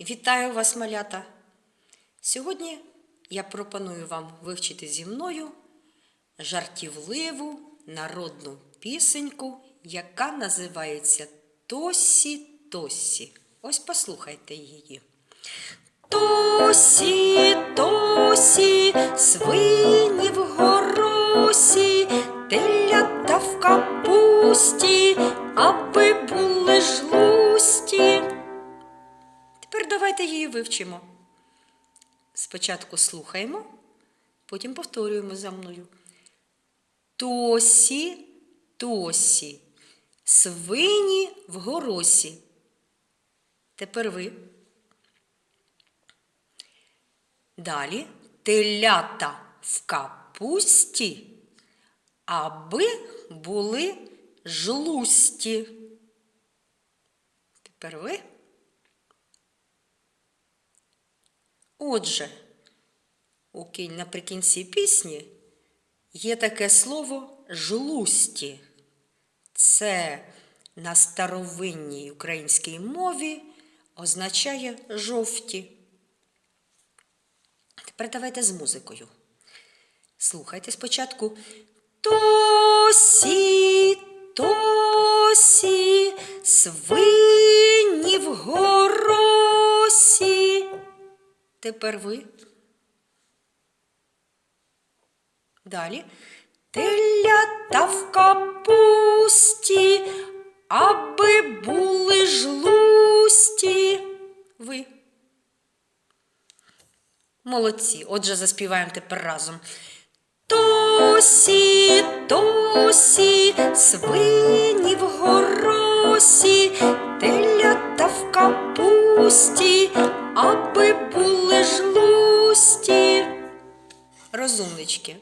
Вітаю вас, малята! Сьогодні я пропоную вам вивчити зі мною жартівливу народну пісеньку, яка називається Тосі Тосі. Ось послухайте її. Тосі, Тосі, свині в горосі, телята в капусті, аби були жлусті. Давайте її вивчимо. Спочатку слухаємо, потім повторюємо за мною. Тосі, тосі, свині в горосі. Тепер ви. Далі телята в капусті, аби були жлусті. Тепер ви. Отже, у наприкінці пісні є таке слово жлусті. Це на старовинній українській мові означає жовті. Тепер давайте з музикою. Слухайте спочатку. Тосі, тосі, свині Тепер ви. Далі. Телята в капусті, аби були жлусті. Ви. Молодці. Отже, заспіваємо тепер разом. Тосі, тосі, свині в горосі, телята в капусті, Розумнички.